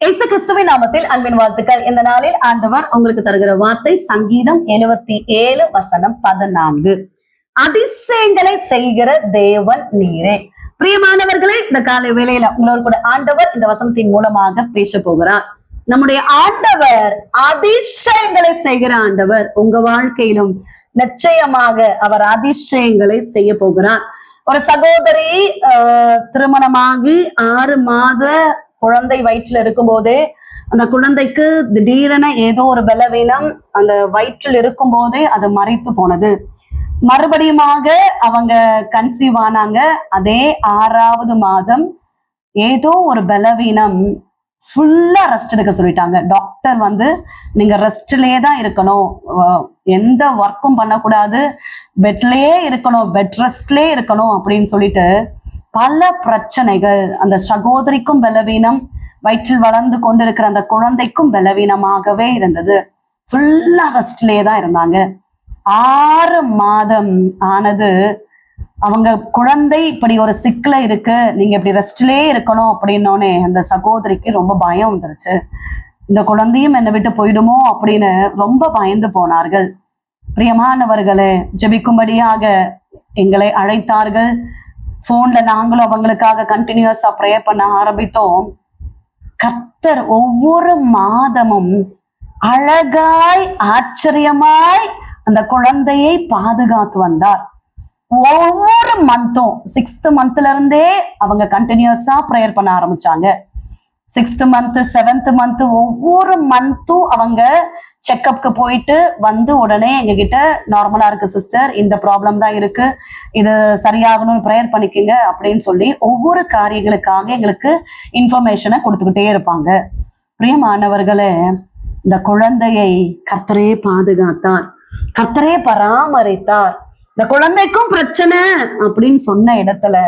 இயேசு கிறிஸ்துவின் நாமத்தில் அன்பின் வாழ்த்துக்கள். இந்த நாளில் ஆண்டவர் உங்களுக்கு தருகிற வார்த்தை சங்கீதம் எழுபத்தி ஏழு வசனம் பதினான்கு. அதிசயங்களை செய்கிற தேவன் நீரே. பிரியமானவர்களே இந்த காலை வேளையில உங்களோடு கூட ஆண்டவர் இந்த வசனத்தின் மூலமாக பேச போகிறார். நம்முடைய ஆண்டவர் அதிசயங்களை செய்கிற ஆண்டவர். உங்க வாழ்க்கையிலும் நிச்சயமாக அவர் அதிசயங்களை செய்ய போகிறார். ஒரு சகோதரி ஆஹ், திருமணமாகி ஆறு மாத குழந்தை வயிற்றில் இருக்கும்போதே அந்த குழந்தைக்கு திடீரென ஏதோ ஒரு பலவீனம் அந்த வயிற்றில் இருக்கும்போதே அது மறைத்து போனது. மறுபடியுமாக அவங்க கன்சீவ் ஆனாங்க. அதே ஆறாவது மாதம் ஏதோ ஒரு பலவீனம் ஃபுல்லா ரெஸ்ட் எடுக்க சொல்லிட்டாங்க. டாக்டர் வந்து நீங்க ரெஸ்ட்லயே தான் இருக்கணும். எந்த ஒர்க்கும் பண்ணக்கூடாது. பெட்லயே இருக்கணும். பெட் ரெஸ்ட்லயே இருக்கணும். அப்படின்னு சொல்லிட்டு பல பிரச்சனைகள் அந்த சகோதரிக்கும் பலவீனம் வயிற்றில் வளர்ந்து கொண்டிருக்கிற அந்த குழந்தைக்கும் பலவீனமாகவே இருந்தது. ஃபுல்லா ரெஸ்ட்லேயே தான் இருந்தாங்க. ஆறு மாதம் ஆனது அவங்க குழந்தை இப்படி ஒரு சிக்கல இருக்கு நீங்க இப்படி ரெஸ்ட்லயே இருக்கணும் அப்படின்னோடனே அந்த சகோதரிக்கு ரொம்ப பயம் வந்துருச்சு. இந்த குழந்தையும் என்னை விட்டு போயிடுமோ அப்படின்னு ரொம்ப பயந்து போனார்கள். பிரியமானவர்களே ஜெபிக்கும்படியாக எங்களை அழைத்தார்கள். போன்ல நாங்களும் அவங்களுக்காக கண்டினியூஸா ப்ரேயர் பண்ண ஆரம்பித்தோம். கத்தர் ஒவ்வொரு மாதமும் அழகாய் ஆச்சரியமாய் அந்த குழந்தையை பாதுகாத்து வந்தார். ஒவ்வொரு மந்தும் சிக்ஸ்த் மந்த்ல இருந்தே அவங்க கண்டினியூஸா ப்ரேயர் பண்ண ஆரம்பிச்சாங்க. சிக்ஸ்த் மந்த் செவன்த் மந்த் ஒவ்வொரு மந்த்தும் அவங்க செக்கப்க்கு போயிட்டு வந்து உடனே எங்ககிட்ட நார்மலா இருக்கு சிஸ்டர் இந்த ப்ராப்ளம் தான் இருக்கு. இது சரியாகணும்னு ப்ரேயர் பண்ணிக்கங்க அப்படின்னு சொல்லி ஒவ்வொரு காரியங்களுக்காக எங்களுக்கு இன்ஃபர்மேஷனை கொடுத்துக்கிட்டே இருப்பாங்க. பிரியமானவர்களே இந்த குழந்தையை கர்த்தரே பாதுகாத்தார். கர்த்தரே பராமரித்தார். இந்த குழந்தைக்கும் பிரச்சனை அப்படின்னு சொன்ன இடத்துல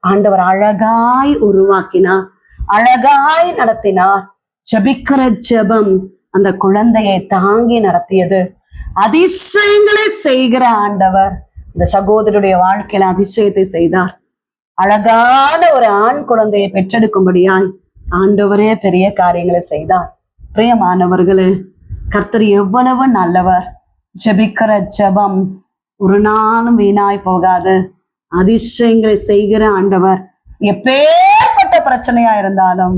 ஆண்டவர் அழகாய் உருவாக்கினார். அழகாய் நடத்தினார். ஜபிக்கிற ஜெபம் அந்த குழந்தையை தாங்கி நடத்தியது. அதிசயங்களை செய்கிற ஆண்டவர் இந்த சகோதரருடைய வாழ்க்கையில அதிசயத்தை செய்தார். அழகான ஒரு ஆண் குழந்தையை பெற்றெடுக்கும்படியாய் ஆண்டவரே பெரிய காரியங்களை செய்தார். பிரியமானவர்களே கர்த்தர் எவ்வளவு நல்லவர். ஜபிக்கிற ஜெபம் ஒரு நாளும் வீணாய் போகாது. அதிசயங்களை செய்கிற ஆண்டவர் எப்பேற்பட்ட பிரச்சனையா இருந்தாலும்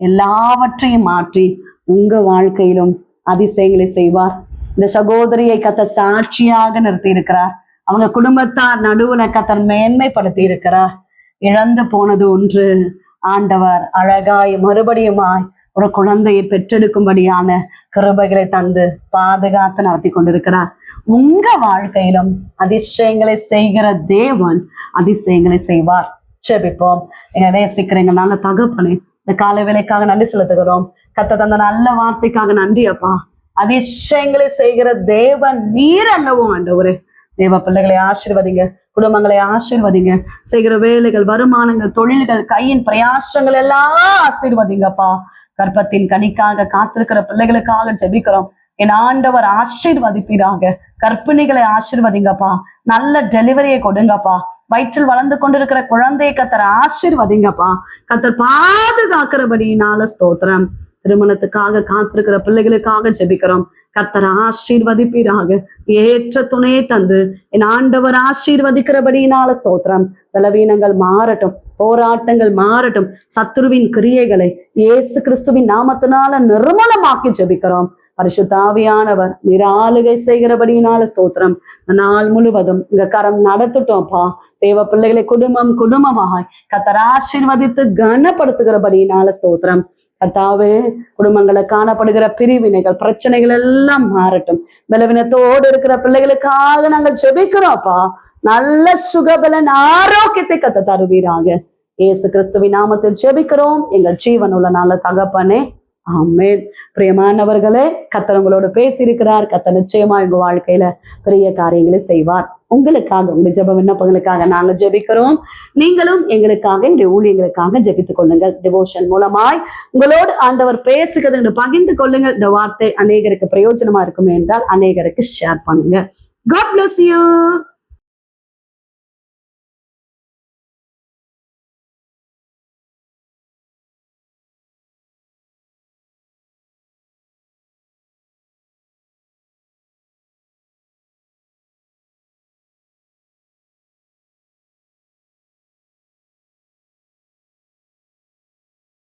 எல்லாவற்றையும் மாற்றி உங்க வாழ்க்கையிலும் அதிசயங்களை செய்வார். இந்த சகோதரியை கத்த சாட்சியாக நிறுத்தி இருக்கிறார் அவங்க குடும்பத்தார் நடுவுல கத்தர் மேன்மைப்படுத்தி இருக்கிறார் இழந்து போனது ஒன்று. ஆண்டவர் அழகாய் மறுபடியுமாய் ஒரு குழந்தையை பெற்றெடுக்கும்படியான கிருபைகளை தந்து பாதுகாத்து நடத்தி கொண்டிருக்கிறார். உங்க வாழ்க்கையிலும் அதிசயங்களை செய்கிற தேவன் அதிசயங்களை செய்வார். செபிப்போம் எங்க நேசிக்கிற எங்க நல்ல தகப்பனே இந்த காலை வேலைக்காக நன்றி செலுத்துகிறோம். கத்த தந்த நல்ல வார்த்தைக்காக நன்றி அப்பா. அதிசயங்களை செய்கிற தேவ நீர் அல்லவும் ஆண்டவரே. தேவ பிள்ளைகளை ஆசீர்வதிங்க குடும்பங்களை ஆசீர்வதிங்க. செய்கிற வேலைகள் வருமானங்கள் தொழில்கள் கையின் பிரயாசங்கள் எல்லாம் ஆசீர்வதிங்கப்பா. கர்ப்பத்தின் கனிக்காக காத்திருக்கிற பிள்ளைகளுக்காக ஜெபிக்கிறோம். என் ஆண்டவர் ஆசீர்வதிப்பீராக. கற்பிணிகளை ஆசிர்வதிங்கப்பா. நல்ல டெலிவரியை கொடுங்கப்பா. வயிற்றில் வளர்ந்து கொண்டிருக்கிற குழந்தையை கத்தர் ஆசிர்வதிங்கப்பா. கத்தர் பாதுகாக்கிறபடினால ஸ்தோத்திரம். திருமணத்துக்காக காத்திருக்கிற பிள்ளைகளுக்காக ஜெபிக்கிறோம். கர்த்தர் ஆசீர்வதிப்பீராக. ஏற்ற துணையை தந்து என் ஆண்டவர் ஆசீர்வதிக்கிறபடியினால ஸ்தோத்திரம். பலவீனங்கள் மாறட்டும். போராட்டங்கள் மாறட்டும். சத்ருவின் கிரியைகளை இயேசு கிறிஸ்துவின் நாமத்தினால நிர்மலமாக்கி ஜெபிக்கிறோம். பரிசுத்தாவியானவர் நிராளுகை செய்கிறபடியினால ஸ்தோத்திரம். நாள் முழுவதும் இங்க கரம் நடத்துட்டோம்ப்பா தேவ பிள்ளைகளை குடும்பம் குடும்பமாய் கத்தர் ஆசீர்வதித்து கனப்படுத்துகிறபடியினால ஸ்தோத்திரம். கர்த்தாவே குடும்பங்களை காணப்படுகிற பிரிவினைகள் பிரச்சனைகள் எல்லாம் மாறட்டும். பலவீனத்தோடு இருக்கிற பிள்ளைகளுக்காக நாங்கள் ஜெபிக்கிறோம்ப்பா நல்ல சுகபலன் ஆரோக்கியத்தை கத்த தருவீராங்க இயேசு கிறிஸ்துவின் நாமத்தில் ஜெபிக்கிறோம். எங்கள் ஜீவனுள்ள நல்ல தகப்பனே ஆமேன். பிரியமானவர்களே கத்தர் உங்களோட பேசியிருக்கிறார். கத்தர் நிச்சயமா உங்க வாழ்க்கையில பெரிய காரியங்களை செய்வார். உங்களுக்காக உங்க ஜெப விண்ணப்பங்களுக்காக நாங்க ஜெபிக்கிறோம். நீங்களும் எங்களுக்காக எங்களுடைய ஊழியங்களுக்காக ஜெபித்துக் கொள்ளுங்கள். டிவோஷன் மூலமாய் உங்களோடு ஆண்டவர் பேசுகிறது பகிர்ந்து கொள்ளுங்கள். இந்த வார்த்தை அநேகருக்கு பிரயோஜனமா இருக்கும் என்றால் அநேகருக்கு ஷேர் பண்ணுங்க. God bless you